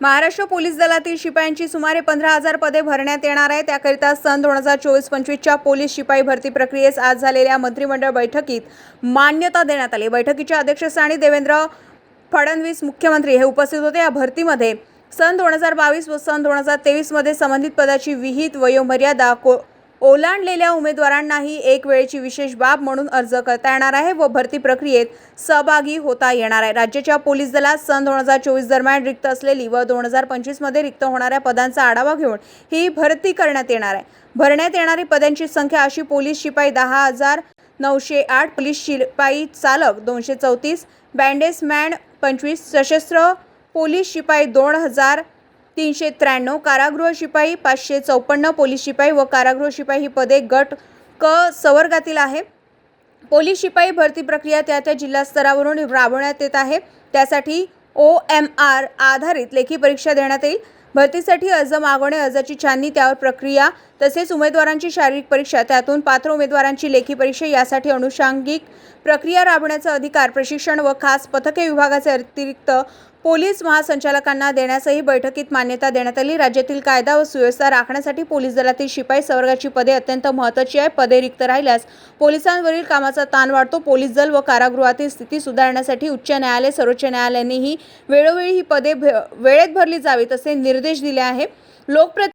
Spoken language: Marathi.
महाराष्ट्र पोलीस दलातील शिपायांची सुमारे पंधरा हजार पदे भरण्यात येणार आहे त्याकरिता सन दोन हजार चोवीस पंचवीसच्या पोलीस शिपाई भरती प्रक्रियेस आज झालेल्या मंत्रिमंडळ बैठकीत मान्यता देण्यात आली. बैठकीच्या अध्यक्षस्थानी देवेंद्र फडणवीस मुख्यमंत्री हे उपस्थित होते. या भरतीमध्ये सन दोन हजार बावीस व सन दोन हजार तेवीसमध्ये संबंधित पदाची विहित वयोमर्यादा को ओलांडलेल्या उमेदवारांनाही एक वेळेची विशेष बाब म्हणून अर्ज करता येणार आहे व भरती प्रक्रियेत सहभागी होता येणार आहे. राज्याच्या पोलीस दलात सन दोन हजार चोवीस दरम्यान रिक्त असलेली व दोन हजार पंचवीसमध्ये रिक्त होणाऱ्या पदांचा आढावा घेऊन ही भरती करण्यात येणार आहे. भरण्यात येणारी पदांची संख्या अशी पोलीस शिपाई दहा हजार नऊशे आठ पोलीस शिपाई चालक दोनशे चौतीस बँडेसमॅन पंचवीस सशस्त्र पोलीस शिपाई दोन हजार तीनशे त्र्याण्णव कारागृह शिपाई पाचशे चौपन्न पोलीस शिपाई व कारागृह शिपाई ही पदे गट क सवर्गातील आहे. पोलीस शिपाई भरती प्रक्रिया त्या त्या जिल्हा स्तरावरून राबवण्यात येत आहे. त्यासाठी ओ एम आर आधारित लेखी परीक्षा देण्यात येईल. भरतीसाठी अर्ज मागवणे अर्जाची छाननी त्यावर प्रक्रिया तसेच उमेदवारांची शारीरिक परीक्षा त्यातून पात्र उमेदवारांची लेखी परीक्षा यासाठी अनुषंगिक प्रक्रिया राबवण्याचा अधिकार प्रशिक्षण व खास पथके विभागाचे अतिरिक्त पोलीस महासंचालकांना देण्यासही बैठकीत मान्यता देण्यात आली. राज्यातील कायदा व सुव्यवस्था राखण्यासाठी पोलीस दलातील शिपाई संवर्गाची पदे अत्यंत महत्त्वाची आहे. पदे रिक्त राहिल्यास पोलिसांवरील कामाचा ताण वाढतो. पोलीस दल व कारागृहातील स्थिती सुधारण्यासाठी उच्च न्यायालय सर्वोच्च न्यायालयानेही वेळोवेळी ही पदे भ- वेळेत भरली जावीत असे निर्देश दिले आहे. लोकप्रति